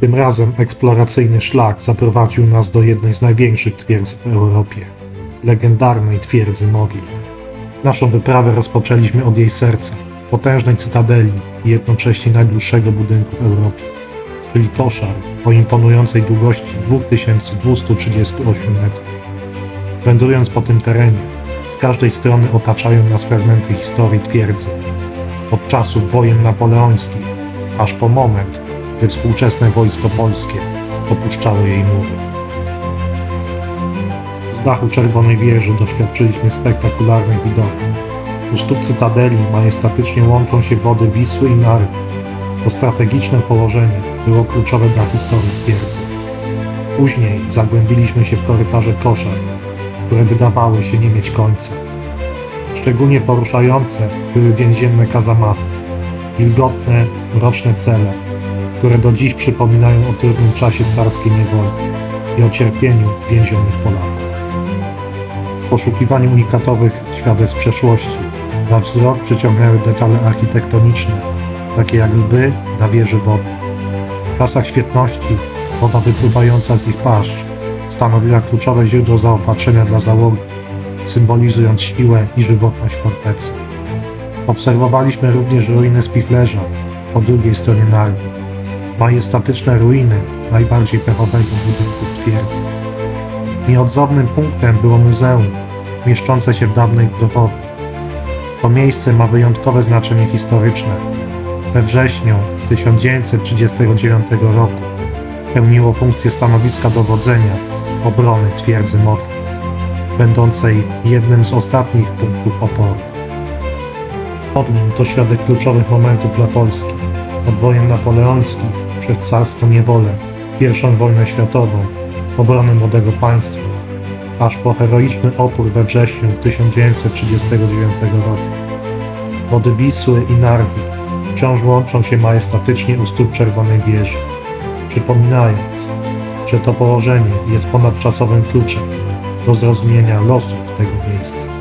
Tym razem eksploracyjny szlak zaprowadził nas do jednej z największych twierdz w Europie legendarnej twierdzy Modlin. Naszą wyprawę rozpoczęliśmy od jej serca, potężnej cytadeli i jednocześnie najdłuższego budynku w Europie, czyli koszar o imponującej długości 2238 metrów. Wędrując po tym terenie, z każdej strony otaczają nas fragmenty historii twierdzy, od czasów wojen napoleońskich, aż po moment, gdy współczesne wojsko polskie opuszczało jej mury. Z dachu Czerwonej Wieży doświadczyliśmy spektakularnych widoków. U stóp cytadeli majestatycznie łączą się wody Wisły i Narwy. To strategiczne położenie było kluczowe dla historii twierdzy. Później zagłębiliśmy się w korytarze koszar, które wydawały się nie mieć końca. Szczególnie poruszające były więzienne kazamaty, wilgotne, mroczne cele, które do dziś przypominają o trudnym czasie carskiej niewoli i o cierpieniu więzionych Polaków. W poszukiwaniu unikatowych świadectw przeszłości na wzrok przyciągnęły detale architektoniczne, takie jak lwy na wieży wodnej. W czasach świetności woda wypływająca z ich pasz stanowiła kluczowe źródło zaopatrzenia dla załogi, symbolizując siłę i żywotność fortecy. Obserwowaliśmy również ruiny spichlerza po drugiej stronie Narwy. Majestatyczne ruiny najbardziej pechowego budynku w twierdzy. Nieodzownym punktem było muzeum, mieszczące się w dawnej grobowie. To miejsce ma wyjątkowe znaczenie historyczne. We wrześniu 1939 roku pełniło funkcję stanowiska dowodzenia obrony twierdzy Modlin, będącej jednym z ostatnich punktów oporu. Modlin to świadek kluczowych momentów dla Polski, od wojen napoleońskich przez carską niewolę, I wojnę światową, obronę młodego państwa, aż po heroiczny opór we wrześniu 1939 roku. Wody Wisły i Narwy wciąż łączą się majestatycznie u stóp Czerwonej Wieży, przypominając, że to położenie jest ponadczasowym kluczem do zrozumienia losów tego miejsca.